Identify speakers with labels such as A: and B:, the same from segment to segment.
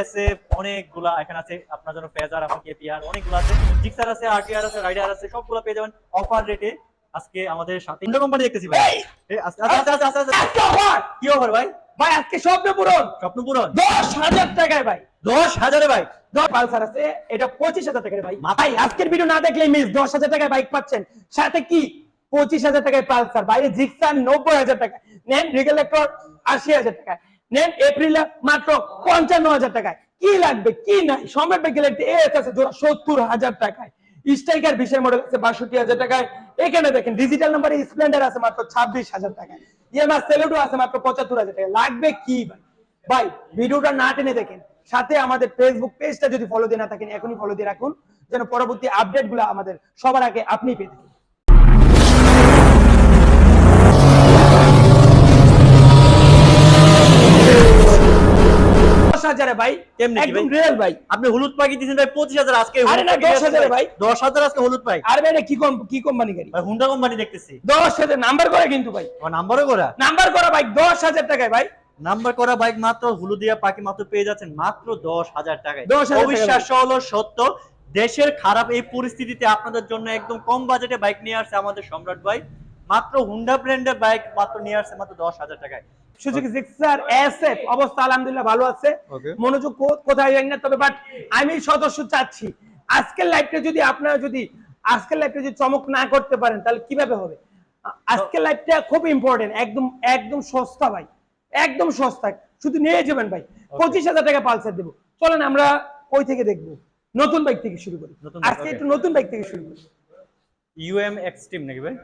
A: SF অনেকগুলা এখানে আছে আপনার জন্য ফেজার এবং কেপিআর অনেকগুলো আছে। জিক্সার আছে আরটিআর আছে রাইডার আছে সবগুলো পেয়ে যাবেন অফার রেটে আজকে আমাদের সাথে ইন্ডো কোম্পানি দেখতেছি ভাই। কি অফার ভাই?
B: ভাই আজকে স্বপ্ন পূরণ!
A: স্বপ্ন পূরণ?
B: দশ হাজার টাকায় ভাই।
A: দশ হাজারে ভাই?
B: দশ পালসার আছে এটা পঁচিশ হাজার টাকায় ভাই। ভাই আজকের ভিডিও না দেখলে মিস দশ হাজার টাকায় বাইক পাচ্ছেন। সাথে কি? পঁচিশ হাজার টাকায় পালসার। বাইরে জিক্সার নব্বই হাজার টাকা নেন রিগেল লেক্টর আশি হাজার টাকায়। নেন এপ্রিলে মাত্র পঞ্চান্ন হাজার টাকায়। কি লাগবে, কি নাই? সম্রাট একটি এস আছে, জোড়া সত্তর হাজার টাকায়। স্ট্রাইকার বিশেষ মডেল আছে বাষট্টি হাজার টাকায়। এখানে দেখেন ডিজিটাল নাম্বারে স্প্লেন্ডার আছে মাত্র ছাব্বিশ হাজার টাকায় ইএমআর সেলুডো আছে মাত্র পঁচাত্তর হাজার টাকা লাগবে কি ভাই? ভাই, ভিডিওটা না টেনে দেখেন। সাথে আমাদের ফেসবুক পেজটা যদি ফলো দিয়ে না থাকেন, এখনই ফলো দিয়ে রাখুন, যেন পরবর্তী আপডেটগুলো আমাদের সবার আগে আপনি পেয়ে থাকেন। ভাই
A: কেমনে
B: একদম রিয়েল ভাই।
A: আপনি হলুদ পাখি দিয়েছেন ভাই পঁচিশ হাজার আজকে
B: আরে না, 10,000 ভাই।
A: দশ হাজার আজকে হলুদ
B: আর ভাই কি কম কি কোম্পানি গাড়ি?
A: ভাই হুন্ডা কোম্পানি দেখতেছি।
B: দশ হাজার নাম্বার করা কিন্তু ভাই।
A: আমার নাম্বারও করা?
B: নাম্বার করা ভাই টাকায় ভাই।
A: নাম্বার করা বাইক মাত্র হলুদিয়া পাখি মাত্র পেয়ে যাচ্ছেন মাত্র দশ হাজার টাকায়।
B: 10,000 টাকায়।
A: অবিশ্বাস্য হলো সত্য দেশের খারাপ এই পরিস্থিতিতে আপনাদের জন্য একদম কম বাজেটে বাইক নিয়ে আসছে আমাদের সম্রাট ভাই। মাত্র হুন্ডা ব্র্যান্ডের বাইক মাত্র নিয়ে আসছে মাত্র দশ হাজার টাকায়।
B: সুজুকি জিক্সার এসএফ অবস্থা আলহামদুলিল্লাহ ভালো আছে। মনোযোগ কোথায় জানি না তবে বাট আমি সদস্য চাচ্ছি। আজকের লাইফটা যদি আপনারা যদি আজকের লাইফটা যদি চমক না করতে পারেন তাহলে কীভাবে হবে? আজকের লাইফটা খুব ইম্পর্টেন্ট একদম একদম সস্তা ভাই। একদম সস্তা শুধু নিয়ে যাবেন ভাই। পঁচিশ হাজার টাকা পালসার দেবো। চলেন আমরা ওই থেকে দেখব। নতুন বাইক থেকে শুরু করি। আজকে একটু নতুন বাইক থেকে শুরু করি।
A: ইউএম এক্সট্রিম নাকি ভাই?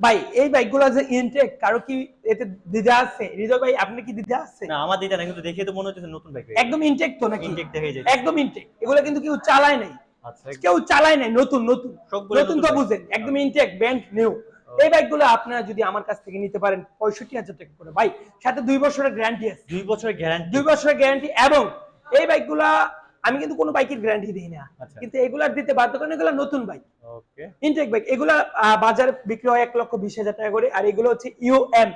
B: ভাই এই বাইকগুলো যে ইনটেক কারও কি এতে দিতে আছে? হৃদয় ভাই আপনি কি দিতে আছে?
A: না আমার দিতে না কিন্তু দেখে তো মনে হচ্ছে নতুন বাইক
B: একদম ইনটেক তো নাকি?
A: Intake দেখাই যায়।
B: একদম ইনটেক এগুলো কিন্তু কেউ চালায় নাই।
A: আচ্ছা
B: কেউ চালায় নাই নতুন নতুন। নতুন
A: নতুন
B: তো বুঝেন একদম ইনটেক ব্যান্ড নিউ এই বাইকগুলো আপনারা যদি আমার কাছ থেকে নিতে পারেন পঁয়ষট্টি হাজার টাকা করে। ভাই সাথে দুই বছরের গ্যারান্টি আছে।
A: দুই বছরের গ্যারান্টি
B: দুই বছরের গ্যারান্টি এবং এই বাইকগুলা আমি কিন্তু কোনো বাইকের গ্যারান্টি দিই না।
A: আচ্ছা।
B: কিন্তু এগুলার দিতে বাধ্য কারণ এগুলো নতুন বাইক ইনটেক বাইক এগুলা বাজারে বিক্রি হয় এক লক্ষ বিশ হাজার টাকা করে আর এগুলো হচ্ছে ইউএম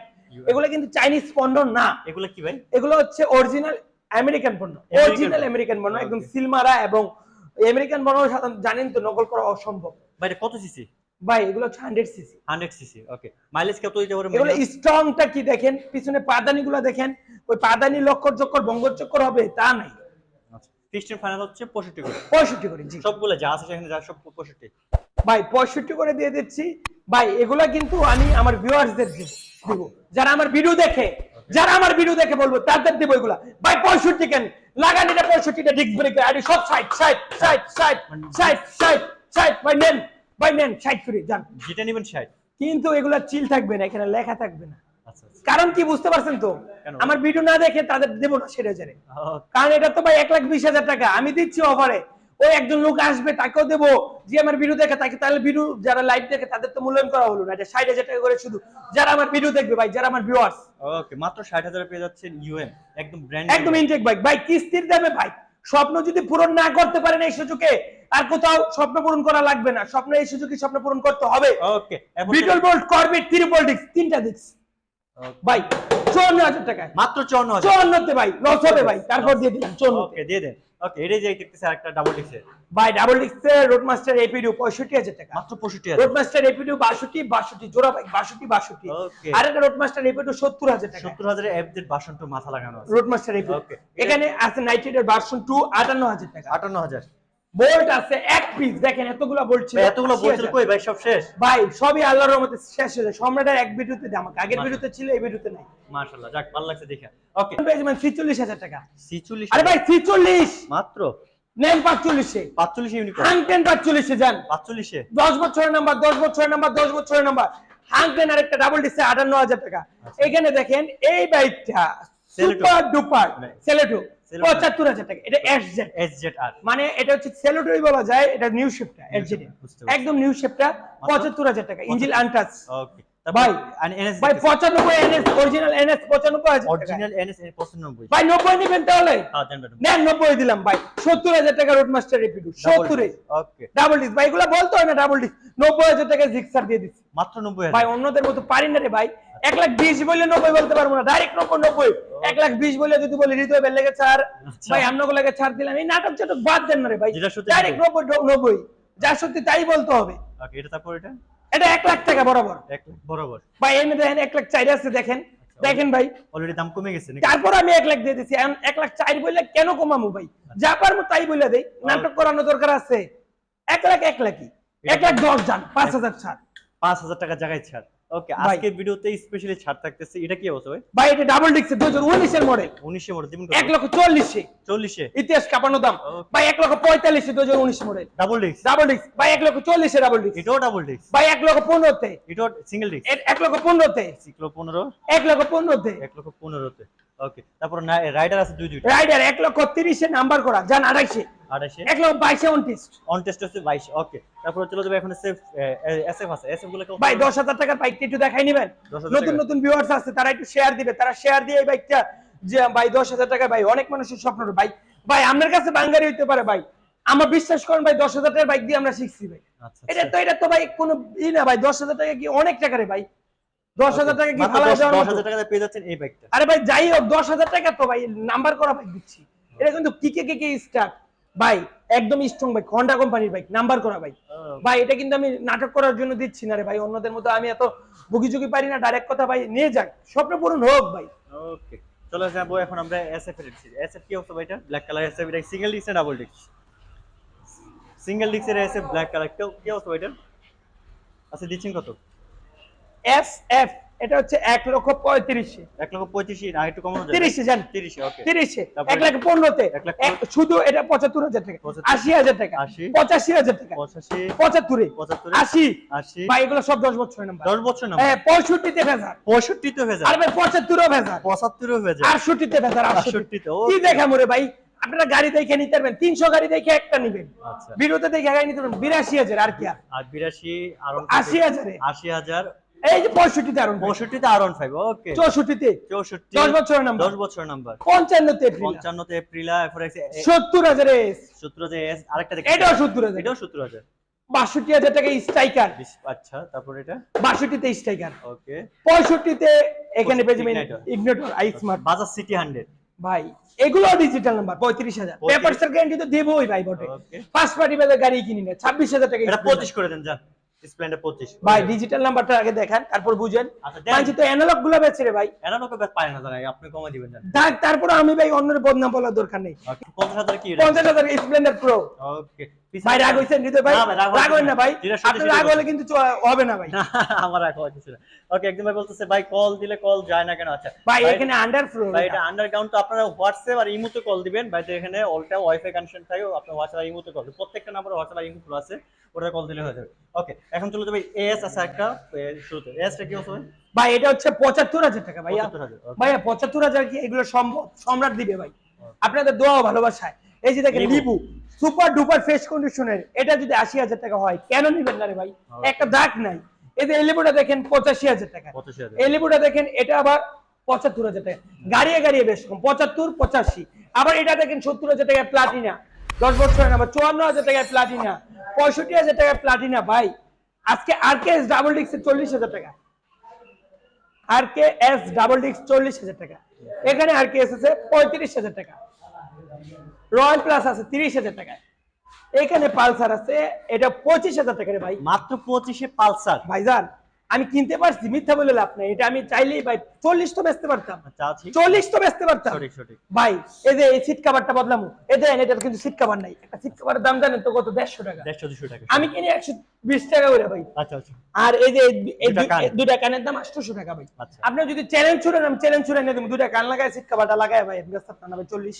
B: এগুলো কিন্তু চাইনিজ পণ্য না।
A: এগুলো কি ভাই?
B: এগুলো হচ্ছে অরিজিনাল আমেরিকান পণ্য। অরিজিনাল আমেরিকান পণ্য একদম সিলমারা এবং আমেরিকান পণ্য জানেন তো নকল করা অসম্ভব।
A: ভাই কত সিসি
B: ভাই এগুলো হচ্ছে hundred cc
A: hundred cc okay mileage কত দিতে পারে?
B: এগুলো স্ট্রংটা কি দেখেন? পিছনে পাদানি গুলো দেখেন? ওই পাদানি লক্কর চক্কর বঙ্গর চক্কর হবে তা নাই।
A: ফিক্সড ফাইনাল হচ্ছে পঁয়ষট্টি করে।
B: পঁয়ষট্টি করে জি।
A: সবগুলো যা আছে সেখানে যা সব পঁয়ষট্টি।
B: ভাই পঁয়ষট্টি করে দিয়ে দিচ্ছি। ভাই এগুলা কিন্তু আমি আমার ভিউয়ার্সদের দিব। যারা আমার ভিডিও দেখে যারা আমার ভিডিও দেখে বলব তাদের দেবো এগুলা। ভাই পঁয়ষট্টি কেন? লাগানিটা পঁয়ষট্টিটা ডিস্ক ব্রেক আরে সব side side side side side side side ভাই নেন ভাই নেন সাইড করে যান।
A: যেটা নেবেন ষাট।
B: কিন্তু এগুলা চিল থাকবে না এখানে লেখা থাকবে না। কারণ কি বুঝতে পারছেন তো? আমার ভিডিও না দেখে তাদের দেবো না সেটা জানে। কারণ এটা তো ভাই এক লাখ বিশ হাজার টাকা। আমি দিচ্ছি অফারে ওই একজন লোক আসবে তাকেও দেবো। যে আমার ভিডিও দেখে তাকে তাহলে ভিডিও যারা লাইভ দেখে তাদের তো মূল্যায়ন করা হলো না। এটা ষাট হাজার টাকা করে শুধু। যারা আমার ভিডিও দেখবে ভাই যারা আমার ভিউয়ার্স
A: ওকে মাত্র ষাট হাজার পেয়ে যাচ্ছেন ইউএম একদম ব্র্যান্ড
B: একদম ইনটেক বাইক ভাই কিস্তির দামে ভাই স্বপ্ন যদি পূরণ না করতে পারেন এই সুযোগে আর কোথাও স্বপ্ন পূরণ করা লাগবে না। স্বপ্ন এই সুযোগে স্বপ্ন পূরণ করতে হবে।
A: Okay
B: Beetle Bolt Corvette triple disc তিনটা ডিস্ক ভাই চুয়ান্ন হাজার টাকায়।
A: মাত্র চুয়ান্ন হাজার।
B: চুয়ান্নতে ভাই লস হবে ভাই তারপর দিয়ে দিলাম চুয়ান্ন
A: ওকে দিয়ে দেন। ওকে এটাই যে দেখতেছে আরেকটা ডাবল ডিক্সের
B: ভাই ডাবল ডিস্কের রোড মাস্টার এপিডিউ পঁয়ষট্টি হাজার টাকা।
A: মাত্র পঁয়ষট্টি হাজার।
B: রোড মাস্টার এপিডিউ বাষট্টি বাষট্টি জোড়া ভাই বাষট্টি বাষট্টি। আর একটা রোড মাস্টার এপিডিউ সত্তর হাজার টাকা।
A: সত্তর হাজারের এফজেড বাসন্ত মাথা লাগানো
B: রোড মাস্টার এপিডিউ. এখানে আছে নাইট্রেটের ভার্সন টু আটান্ন হাজার টাকা।
A: আটান্ন হাজার।
B: বোল্ট আছে এক পিস দেখেন এতগুলা বোল্ট ছিল
A: এতগুলো
B: 80,000
A: বলছিল কই ভাই সব শেষ?
B: ভাই সবই আল্লাহর রহমতে শেষ হয়ে যায়। সম্রাটের এক ভিডিওতে দামাক আগের ভিডিওতে ছিল এই ভিডিওতে নাই।
A: মাশাআল্লাহ যাক ভালো লাগছে দেখে। ওকে
B: ছিচল্লিশ হাজার টাকা।
A: ছিচল্লিশ
B: আরে ভাই ছিচল্লিশ!
A: মাত্র?
B: নেন পাঁচচল্লিশে।
A: পাঁচচল্লিশ ইউনিকর্ন
B: হাংটেন পাঁচচল্লিশে যান।
A: পাঁচচল্লিশে?
B: দশ বছরের নাম্বার দশ বছরের নাম্বার দশ বছরের নাম্বার হাংটেন আরেকটা ডাবল ডিসে আটান্ন হাজার টাকা। এখানে দেখেন এই বাইকটা। Super duper. Celeto
A: Celeto।
B: পঁচাত্তর হাজার টাকা এটা
A: এসজেড আর
B: মানে এটা হচ্ছে সেলোটোই বলা যায় এটা নিউ শেপটা একদম নিউ শেপটা পঁচাত্তর হাজার টাকা ইঞ্জিল আনটাচ
A: ওকে
B: ভাই, ভাই পঁচানব্বই এনএস অরিজিনাল এনএস পঁচানব্বই হাজার
A: অরিজিনাল এনএস 95
B: ভাই নব্বই নেবেন তাহলে?
A: হ্যাঁ দেন ম্যাডাম।
B: নেন নব্বই দিলাম ভাই। টাকা রোড মাস্টার রেপিডু সত্তরে।
A: ওকে
B: ডাবল ডিস ভাই এগুলো বলতে হয় না ডাবল ডিস নব্বই হাজার টাকা জিক্সার দিয়ে দিচ্ছি।
A: মাত্র 90
B: ভাই অন্যদের মতো পারি না রে ভাই। এক লাখ বিশ বলে নব্বই বলতে পারব না ডাইরেক্ট নব্বই নব্বই। এক লাখ বিশ বলে যদি বলি হৃদয় বেল লেগে ছাড়
A: আচ্ছা।
B: ভাই লেগে ছাড় দিলাম। এই নাটক চাটক বাদ দেন না রে ভাই। ডাইরেক্ট নব্বই নব্বই। যা সত্যি তাই বলতে হবে।
A: এটা তারপর এটা?
B: এটা এক লাখ টাকা বরাবর।
A: এক লাখ বরাবর।
B: ভাই এনে দেখেন এক লাখ আছে দেখেন। দেখেন ভাই।
A: অলরেডি দাম কমে গেছে
B: তারপর আমি এক লাখ দিয়ে দিচ্ছি এখন এক লাখ চার বললে কেন কমামু ভাই? যা পারব তাই বলে দেই। নাটক করানো দরকার আছে। এক লাখ এক লাখই। এক লাখ দশ যান পাঁচ হাজার ছাড়।
A: পাঁচ হাজার টাকা জায়গায় ছাড়। ওকে আজকের ভিডিওতে স্পেশালি ছাড় থাকতেছে এটা কি অবস্থা ভাই?
B: ভাই এটা ডাবল ডিক্স 2019 এর মডেল
A: 19 এর মডেল দিবেন
B: 1 লক্ষ 40
A: এ
B: 40 এ ইতিহাস
A: দাম।
B: ভাই 1 লক্ষ 45 এ 2019 মডেল
A: ডাবল ডিক্স
B: ডাবল ডিক্স ভাই 1 লক্ষ 40 এ ডাবল ডিক্স
A: এটাও ডাবল ডিক্স
B: ভাই 1 লক্ষ 15 তে
A: এটাও সিঙ্গেল
B: ডিক্স 1 লক্ষ 15
A: তে 1
B: 15 1 লক্ষ 15
A: তে 1 লক্ষ 15 তে ওকে তারপর রাইডার আছে দুই দুই
B: রাইডার 1 লক্ষ 30 এ নাম্বার করা। যান 28 এ টাকার বাঙ্গারি হইতে পারে ভাই। আমরা বিশ্বাস করেন ভাই 10000 টাকার বাইক দিয়ে আমরা শিখছি ভাই। এটা তো এটা তো ভাই কোনো ই না ভাই 10000 টাকা কি অনেক টাকা রে ভাই? 10000 টাকা কি ভালো
A: 10000 টাকা পেয়ে যাচ্ছেন এই বাইকটা
B: আরে ভাই যাই হোক 10000 টাকা তো ভাই নাম্বার করা বাইক দিচ্ছি। এটা কিন্তু কি কে কি কে স্টার্ট ভাই একদম স্ট্রং বাইক হন্ডা কোম্পানির বাইক নাম্বার করা বাইক ভাই এটা কিন্তু আমি নাটক করার জন্য দিচ্ছি না রে ভাই অন্যদের মতো আমি এত বুকি চুকি পারি না ডাইরেক্ট কথা ভাই নিয়ে যাক স্বপ্ন পূরণ হোক ভাই।
A: ওকে চলে যাব এখন আমরা এসএফ এর এসএফ কি অবস্থা ভাই এটা? ব্ল্যাক কালার এসএফ এটা সিঙ্গেল ডিস্ক না ডাবল ডিস্ক সিঙ্গেল ডিস্কের এসএফ ব্ল্যাক কালার কি ভাই এটা? আচ্ছা দিচ্ছেন কত?
B: এস এফ এটা হচ্ছে এক লক্ষ পঁয়ত্রিশে।
A: এক লক্ষ পঁয়ত্রিশ না একটু কমানো
B: তিরিশে জান।
A: তিরিশে
B: তিরিশে এক লাখ পনেরোতে। শুধু এটা পঁচাত্তর হাজার টাকা। আশি হাজার টাকা। পঁচাশি হাজার টাকা।
A: পঁচাশি।
B: পঁচাত্তরে।
A: পঁচাত্তরে।
B: আশি।
A: আশি।
B: ভাই এগুলো সব দশ বছর নাম্বার
A: দশ বছর না
B: হ্যাঁ পঁয়ষট্টিতে ভেজার
A: পঁয়ষট্টি তো হয়ে
B: আর ভাই পঁচাত্তরও ভেজার
A: পঁচাত্তরও যায়
B: আটষট্টিতে আটষট্টি।
A: আটষট্টিতে
B: কি দেখা মোরে ভাই? আপনারা গাড়ি দেখে নিতে পারবেন। তিনশো গাড়ি দেখে একটা নিবেন।
A: আচ্ছা।
B: বিরোধে দেখে গাড়ি নিতে পারবেন। বিরাশি হাজার আর কি আর
A: বিরাশি আর
B: আশি হাজারে।
A: আশি হাজার।
B: এই যে পঁয়ষট্টিতে আর
A: পঁয়ষট্টিতে আর ওয়ান ফাইভ ওকে
B: চৌষট্টিতে।
A: চৌষট্টি।
B: দশ বছরের নাম্বার
A: দশ বছর নাম্বার
B: পঞ্চান্নতে
A: পঞ্চান্নতে এপ্রিল
B: সত্তর হাজার এস
A: সতেরো যে এস আরেকটা দেখি।
B: এটাও সত্তর হাজার।
A: এটাও সতেরো হাজার।
B: বাষট্টি হাজার টাকা স্ট্রাইকার
A: আচ্ছা তারপর এটা?
B: বাষট্টিতে স্ট্রাইকার
A: ওকে।
B: পঁয়ষট্টিতে এখানে পেয়ে যাবেন Ignitor iSmart
A: Bajaj CT hundred
B: ভাই এগুলো ডিজিটাল নাম্বার পঁয়ত্রিশ হাজার। পেপারস গ্যারান্টি তো দেবই ভাই বটে. ফার্স্ট পার্টি বাজার গাড়ি কিনি না ছাব্বিশ হাজার টাকা
A: এটা পঁচিশ করে দেন যান স্প্লেন্ডার পঁচিশ।
B: ভাই ডিজিটাল নাম্বারটা আগে দেখান তারপর বুঝেন।
A: আচ্ছা
B: মানছি তো অ্যানালগগুলো বেচে রে ভাই।
A: এরা লোকে পায় না জানাই আপনি কমে দিবেন
B: তারপর আমি ভাই অন্যের বদনাম বলার দরকার নেই।
A: Okay, পঞ্চাশ হাজার কি?
B: পঞ্চাশ হাজার স্প্লেন্ডার প্রো
A: ওকে
B: ভাই রাগ হইছেন হৃদয় ভাই?
A: রাগ
B: রাগ না
A: না।
B: ভাই। আপনি রাগ হলে কিন্তু হবে না ভাই।
A: আমার রাখা হচ্ছে ওকে একদম ভাই বলতেছে ভাই কল দিলে কল যায় না কেন? আচ্ছা
B: ভাই এখানে আন্ডার ফ্লোর
A: ভাই এটা। আন্ডারগ্রাউন্ড তো আপনারা হোয়াটসঅ্যাপ আর ইমোতে কল দিবেন। ভাই তো এখানে অলটা ওয়াইফাই কানেকশন থাকে আপনি হোয়াটসঅ্যাপ আর ইমোতে কল প্রত্যেকটা নাম্বারে হোয়াটসঅ্যাপ আর ইমো খোলা আছে। ওটা কল দিলে হয়ে যাবে। ওকে এখন চলে যাবে এস আছে একটা শুরুতে। এসটা কি হবে
B: ভাই? এটা হচ্ছে পঁচাত্তর হাজার টাকা ভাইয়া।
A: 75,000,
B: ভাইয়া পঁচাত্তর হাজার কি এগুলো সম্ভব? সম্রাট দিবে ভাই। আপনাদের দোয়া ভালোবাসায়। এই যে দেখেন
A: লিবু।
B: সুপার ডুপার ফ্রেশ কন্ডিশনের এটা যদি আশি হাজার টাকা হয় কেন নিবেন না রে ভাই? একটা দাগ নাই। এই যে এই দেখেন পঁচাশি হাজার টাকা।
A: পঁচাশি হাজার।
B: এই লিবুটা দেখেন এটা আবার পঁচাত্তর হাজার টাকা। গাড়িয়ে গাড়িয়ে বেশ কম পঁচাত্তর পঁচাশি। আবার এটা দেখেন সত্তর হাজার টাকায় প্লাটিনা দশ বছরের চুয়ান্ন হাজার টাকায় প্লাটিনা পঁয়ষট্টি হাজার টাকায় প্লাটিনা ভাই। আজকে আর কে এস ডাবল ডিক্সের চল্লিশ হাজার টাকা। আর কে এস ডাবল ডিক্স চল্লিশ হাজার টাকা। এখানে আর কে এস আছে পঁয়ত্রিশ হাজার টাকা। রয়্যাল প্লাস আছে তিরিশ হাজার টাকায় এখানে পালসার আছে এটা পঁচিশ হাজার টাকা রে ভাই।
A: মাত্র পঁচিশে পালসার।
B: ভাইজান আমি কিনতে পারছি মিথ্যা বলে লাভ নাই। এটা আমি চাইলেই ভাই চল্লিশ তো বেচতে পারতাম।
A: আচ্ছা
B: চল্লিশ তো বেচতে পারতাম। ভাই এই যে এই সিট কাভারটা বদলামু। এই দেখেন এটার কিন্তু সিট কাভার নাই। একটা সিট কাভারের দাম জানেন তো কত? দেড়শো টাকা।
A: দেড়শো দুশো টাকা।
B: আমি কিনি একশো বিশ টাকা করে ভাই।
A: আচ্ছা আচ্ছা।
B: আর এই যে
A: দুটা
B: কানের দাম আটশোশো টাকা ভাই।
A: আচ্ছা।
B: আপনি যদি চ্যালেঞ্জ ছুড়েন আমি চ্যালেঞ্জ ছুড়ে নিয়ে দেবো। দুটা কান লাগায় সিট কাভারটা লাগায় ভাই আমি ব্যস্ত না ভাই চল্লিশ।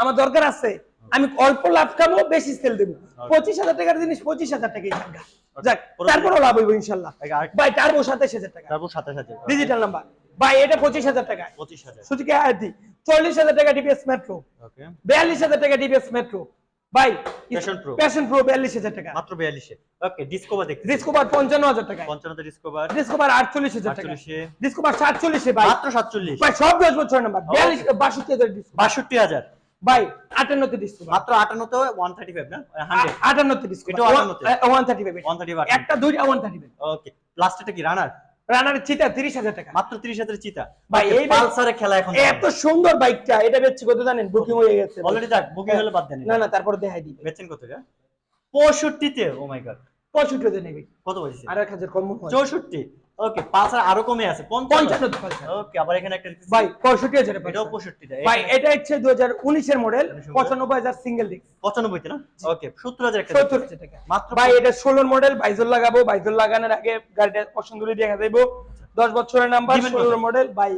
B: আমার দরকার আছে। আমি অল্প লাভ খাব বেশি সেল দেবো। পঁচিশ হাজার টাকার জিনিস পঁচিশ হাজার টাকাই থাকবে যাক
A: পুরো-
B: লাভ হইব ইনশাল্লাহ। ভাই টার্বো সাতাশ হাজার টাকা।
A: তারপর সাতাশ
B: ডিজিটাল নাম্বার ভাই এটা পঁচিশ হাজার টাকা।
A: পঁচিশ হাজার।
B: সুজুকি আয়াতি চল্লিশ হাজার টাকা ডিপিএস মেট্রো
A: ওকে
B: বিয়াল্লিশ হাজার টাকা ডিপিএস মেট্রো ভাই
A: Passion Pro।
B: প্যাশন প্রো বিয়াল্লিশ হাজার টাকা।
A: মাত্র বিয়াল্লিশে। ওকে ডিসকভার দেখতে
B: ডিসকোভার পঞ্চান্ন টাকা
A: পঞ্চান্নতে ডিসকভার
B: ডিসকোভার আটচল্লিশ হাজার টাকা
A: আটচল্লিশে।
B: ডিসকোভার ভাই।
A: মাত্র সাতচল্লিশ।
B: ভাই সব দশ বছর নাম্বার বিয়াল্লিশ বাষট্টি হাজার ডিসকোভার
A: বাষট্টি হাজার।
B: ভাই আটান্নতে ডিসকোভার
A: মাত্র আটান্নতে ওয়ান থার্টি ফাইভ না?
B: আটান্নতে
A: 58
B: one thirty five
A: one thirty five
B: একটা দুইটা ওয়ান থার্টি ফাইভ
A: ওকে লাস্টটা কি রানার
B: রানার চিতা তিরিশ হাজার টাকা।
A: মাত্র 30 হাজার চিতা
B: ভাই, এই
A: পালসারে খেলা এখন
B: এত সুন্দর বাইকটা এটা বেচছি কত জানেন? বুকিং হয়ে গেছে।
A: অলরেডি যাক বুকিং হলে বাদ দেন
B: না না তারপর দেখাই দিবে
A: বেচেন কত এটা? 65 তে ও মাই গড
B: পঁয়ষট্টি হাজার নেবে।
A: কত
B: আর এক হাজার কম চৌষট্টি।
A: 64 ওকে পালসার আরও কমে আছে
B: পঞ্চান্ন।
A: ওকে আবার এখানে একটা
B: ভাই পঁয়ষট্টি হাজার
A: এটাও 65
B: ভাই এটা হচ্ছে দু হাজার উনিশের মডেল পঁচানব্বই হাজার সিঙ্গেল ডিস্ক
A: 95 তে না ওকে 70000 একটা
B: সত্তর হাজার টাকা।
A: মাত্র
B: ভাই এটা ষোলোর মডেল বাইজল লাগাবো বাইজল লাগানোর আগে গাড়িটা পছন্দ করে দেখা দেবো দশ বছরের নাম্বার ষোলোর মডেল ভাই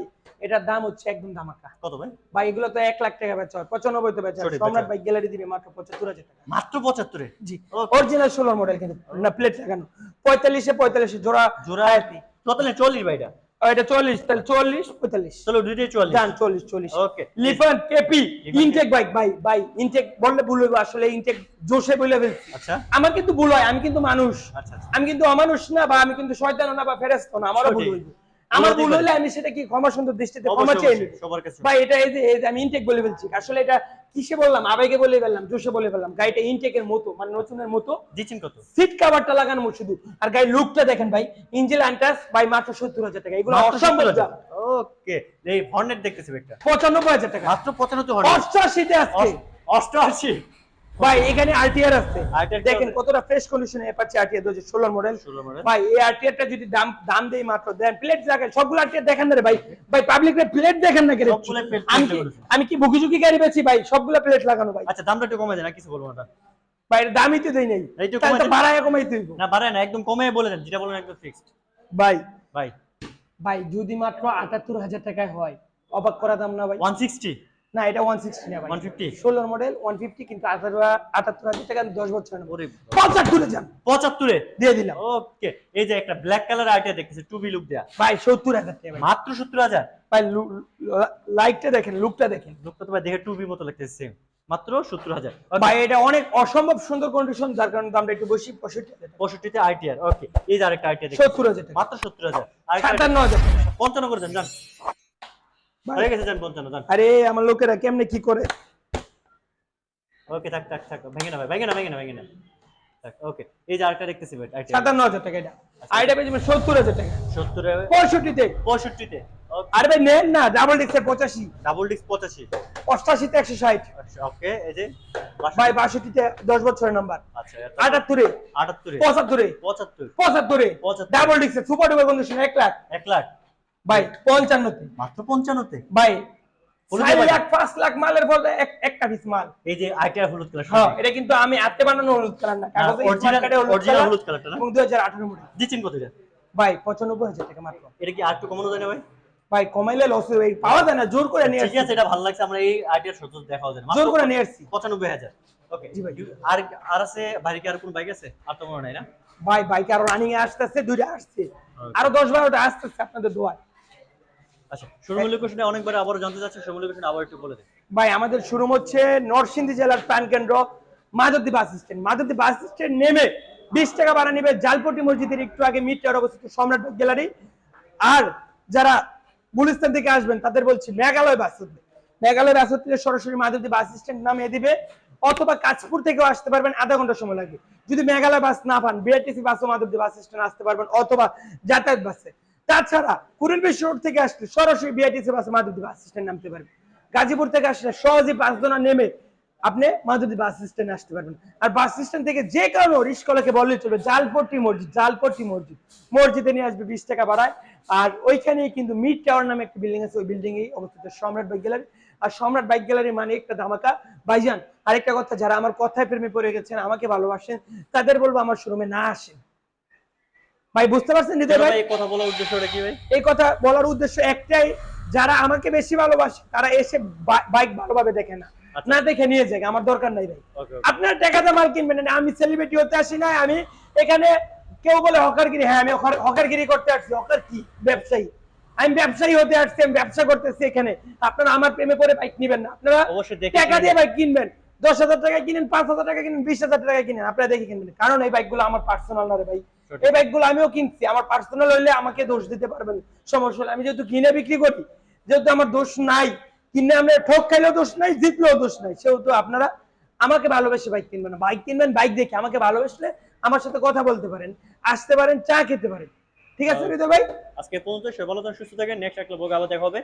B: এটার দাম হচ্ছে একদম ধামাকা।
A: কত ভাই?
B: ভাই এগুলো তো এক লাখ টাকা বেচা হয় পঁচানব্বই তো বেচা হয়। সম্রাট ভাই গ্যালারি দিবে মাত্র পঁচাত্তর হাজার টাকা।
A: মাত্র 75 এ
B: জি অরিজিনাল ষোলোর মডেল কিন্তু না প্লেট লাগানো। পঁয়তাল্লিশে পঁয়তাল্লিশে জোড়া
A: জোড়া 40 ভাই এটা?
B: এটা চল্লিশ তাহলে চল্লিশ পঁয়তাল্লিশ
A: চলো দুইটাই 40
B: ডান চল্লিশ চল্লিশ
A: okay
B: Lifan KP intake bike ভাই ভাই ইনটেক বললে ভুল হইব আসলে ইনটেক জোশে বলে ফেলছি।
A: আচ্ছা।
B: আমার কিন্তু ভুল হয় আমি কিন্তু মানুষ।
A: আচ্ছা আচ্ছা।
B: আমি কিন্তু অমানুষ না বা আমি কিন্তু শয়তান না বা ফেরেস্ত না আমারও ভুল। হইব। আমার
A: ভুল
B: হলে আমি সেটা কি ক্ষমা সুন্দর দৃষ্টিতে ক্ষমা চেয়ে
A: কাছে।
B: ভাই এটা এই যে আমি ইনটেক বলে ফেলছি। আসলে এটা কিসে বললাম? আবেগে বলে ফেললাম জোশে বলে ফেললাম। গাড়িটা ইনটেকের মতো মানে নতুনের মতো।
A: দিচ্ছেন কত?
B: সিট কভারটা লাগানো শুধু। আর গাড়ির লুকটা দেখেন ভাই ইঞ্জিন আন্টাস ভাই মাত্র সত্তর হাজার টাকা। এগুলো অসম্ভব
A: ওকে এই হর্নেট দেখতেছি একটা।
B: পঁচানব্বই হাজার টাকা।
A: মাত্র 95 হর্নেট
B: অষ্টআশিতে আজকে।
A: অষ্টআশি।
B: ভাই এখানে আরটিআর আছে। দেখেন কতটা ফ্রেশ কন্ডিশনে অ্যাপাচি আরটিআর 2016 মডেল ভাই এই আরটিআরটা যদি দাম দাম দেই মাত্র দেন প্লেট দেখেন সবগুলো আরটিআর দেখেন না রে ভাই। ভাই পাবলিক রে প্লেট দেখেন না কেন? আমি কি আমি কি বুকি ঝুঁকি গাড়ি বেচি ভাই? সবগুলো প্লেট লাগানো ভাই।
A: আচ্ছা দামটা একটু কমে দেন না কিছু বলব না
B: ভাই দামই তো দেই নাই। তাহলে তো। বাড়ায় কমাই তুইব
A: না বাড়ায় না একদম কমে বলে দেন যেটা বলেন একদম ফিক্সড
B: ভাই।
A: ভাই।
B: ভাই যদি মাত্র আটাত্তর হাজার টাকায় হয় অবাক করা দাম না ভাই।
A: 160
B: না এটা ওয়ান সিক্সটি না ভাই
A: 150?
B: ষোলোর মডেল ওয়ান ফিফটি কিন্তু আঠারো আটাত্তর হাজার টাকা দশ বছর নেব
A: ওরে
B: পঁচাত্তরে যান।
A: 75 এ
B: দিয়ে দিলাম।
A: ওকে এই যে একটা ব্ল্যাক কালার আইটিয়া দেখতেছি টু বি লুক দেয়া।
B: ভাই সত্তর হাজার টাকা ভাই।
A: মাত্র 70000
B: ভাই লাইটটা দেখেন লুকটা দেখেন।
A: লুকটা তো ভাই দেখে টু বি মতো লাগতেছে সেম মাত্র 70000
B: ভাই এটা অনেক অসম্ভব সুন্দর কন্ডিশন যার কারণে দামটা একটু বেশি পঁয়ষট্টি হাজার টাকা।
A: 65 তে আইটিআর ওকে এই যে আরেকটা দেখতেছি।
B: সত্তর হাজার টাকা।
A: মাত্র 70000 আরেকটা
B: সাতান্ন হাজার টাকা।
A: 55 করে দেন জান হয়ে গেছে জান 55 জান।
B: আরে আমার লোকেরা কেমনে কি করে?
A: ওকে থাক থাক থাক ভেঙে না ভাই ভেঙে না ভেঙে না ভেঙে না থাক ওকে এই যে আরেকটা দেখতেছি ভাই আইটিআর
B: সাতান্ন হাজার টাকা এটা। পেয়েছি সত্তর হাজার টাকা।
A: 70 এ
B: পঁয়ষট্টিতে।
A: 65 তে
B: আরে ভাই নেন না ডাবল ডিস্কের পঁচাশি।
A: ডাবল ডিস্ক 85
B: অষ্টাশিতে একশো ষাট।
A: আচ্ছা ওকে এই যে
B: ভাই বাষট্টিতে দশ বছরের নাম্বার
A: আচ্ছা
B: আটাত্তরে।
A: 78 এ
B: পঁচাত্তরে।
A: 75
B: পঁচাত্তরে।
A: পঁচাত্তর।
B: ডাবল ডিস্কের সুপার ডুপার কন্ডিশন এক লাখ।
A: 1 লাখ।
B: ভাই পঞ্চান্নতে।
A: মাত্র 95 তে
B: ভাই
A: হলুদ
B: চার
A: ভাই।
B: লাখ পাঁচ লাখ মালের বলতে একটা পিস মাল।
A: এই যে আইটিআর হলুদ কালার
B: হ্যাঁ এটা কিন্তু আমি হাতে বানানো হলুদ কালার না কাগজে
A: original-
B: smart card এ হলুদ
A: original
B: কালার
A: হলুদ কালারটা না?
B: দুই হাজার আঠারো মডেল
A: দিচ্ছেন কত
B: ভাই পঁচানব্বই হাজার টাকা মাত্র।
A: এটা কি আর একটু কমানো যায় না ভাই?
B: ভাই কমাইলে লস হবে পাওয়া যায় না জোর করে নিয়ে
A: ঠিক
B: আসছি।
A: আছে এটা ভালো লাগছে আমরা এই আইটিআর দেখাও যায়
B: জোর করে নিয়ে আসছি।
A: পঁচানব্বই হাজার। ওকে
B: জি ভাই।
A: আর আর আছে বাড়ি আর কোন বাইক আছে? আর তো মনে নাই না?
B: ভাই বাইক আরও রানিং এ আসতেছে দুইটা আসছে। আরও দশ বারোটা আসতেছে আপনাদের দোয়ায়।
A: আচ্ছা লোকেশনে অনেকবার আবার জানতে চাচ্ছি আবার একটু বলে দিন
B: ভাই, আমাদের শোরুম হচ্ছে নরসিংদী জেলার বাস স্ট্যান্ড। বাস স্ট্যান্ড নেমে বিশ টাকা ভাড়া নিবে জালপটি মসজিদের একটু আগে মিটার অবস্থিত সম্রাট গ্যালারি। আর যারা গুলিস্তান থেকে আসবেন, তাদের বলছি মেঘালয় বাস উঠবে মেঘালয় বাস উঠলে সরাসরি মাধবদী বাস স্ট্যান্ড নামিয়ে দিবে। অথবা কাঁচপুর থেকেও আসতে পারবেন, আধা ঘণ্টা সময় লাগবে। যদি মেঘালয় বাস না পান বিআরটিসি বাসও মাধবদী বাস স্ট্যান্ড আসতে পারবেন, অথবা যাতায়াত বাসে। তাছাড়া কুড়িল বিশ্ব রোড থেকে আসলে সরাসরি বিআরটিসি বাসে মাধবদী বাস স্ট্যান্ড নামতে পারবেন। গাজীপুর থেকে আসলে সহজে পাঁচজনা নেমে আপনি মাধবদী বাস স্ট্যান্ডে আসতে পারবেন। আর বাস স্ট্যান্ড থেকে যে কারণে রিস্কলাকে বললে চলবে, জালপট্টি মসজিদ জালপট্টি মসজিদ। মসজিদে নিয়ে আসবে বিশ টাকা বাড়ায় আর ওইখানেই কিন্তু মিড টাওয়ার নামে একটা বিল্ডিং আছে, ওই বিল্ডিং এই অবস্থিত, সম্রাট বাইক গ্যালারি আর সম্রাট বাইক গ্যালারি মানে একটা ধামাকা। বাইজান আরেকটা কথা, যারা আমার কথায় প্রেমে পড়ে গেছেন, আমাকে ভালোবাসেন, তাদের বলব আমার শোরুমে না আসেন। ভাই বুঝতে পারছেন হৃদয় ভাই?
A: এই কথা বলার উদ্দেশ্যটা কি ভাই?
B: এই কথা বলার উদ্দেশ্য একটাই যারা আমাকে বেশি ভালোবাসে তারা এসে বাইক ভালোভাবে দেখে না।
A: আচ্ছা।
B: না দেখে নিয়ে যায় আমার দরকার নাই ভাই। আপনার টাকাতে মাল কিনবেন না আমি সেলিব্রিটি হতে আসি না আমি এখানে কেউ বলে হকারগিরি হ্যাঁ আমি হকারগিরি করতে আসছি। হকার কি? ব্যবসায়ী। আমি ব্যবসায়ী হতে আসছি আমি ব্যবসা করতেছি এখানে। আপনারা আমার প্রেমে পড়ে বাইক নিবেন না। আপনারা টাকা দিয়ে বাইক কিনবেন। দশ হাজার টাকা কিনেন পাঁচ হাজার টাকা কিনেন বিশ হাজার টাকা কিনেন আপনারা দেখে কিনবেন কারণ এই বাইকগুলো আমার পার্সোনাল না রে ভাই। এই বাইকগুলো আমিও কিনছি। আমার পার্সোনাল হইলে আমাকে দোষ দিতে পারবেন সমস্যা হলে আমি যেহেতু কিনে বিক্রি করি যেহেতু আমার দোষ নাই কিনে আমরা ঠক খাইলেও দোষ নাই জিতলেও দোষ নাই। সেহেতু আপনারা আমাকে ভালোবেসে বাইক কিনবেন বাইক কিনবেন বাইক দেখে আমাকে ভালোবেসলে আমার সাথে কথা বলতে পারেন আসতে পারেন চা খেতে পারেন। ঠিক আছে হৃদয় ভাই?
A: আজকে পর্যন্ত সে ভালো সুস্থ থাকেন নেক্সট একটা ব্লগে আবার দেখা হবে।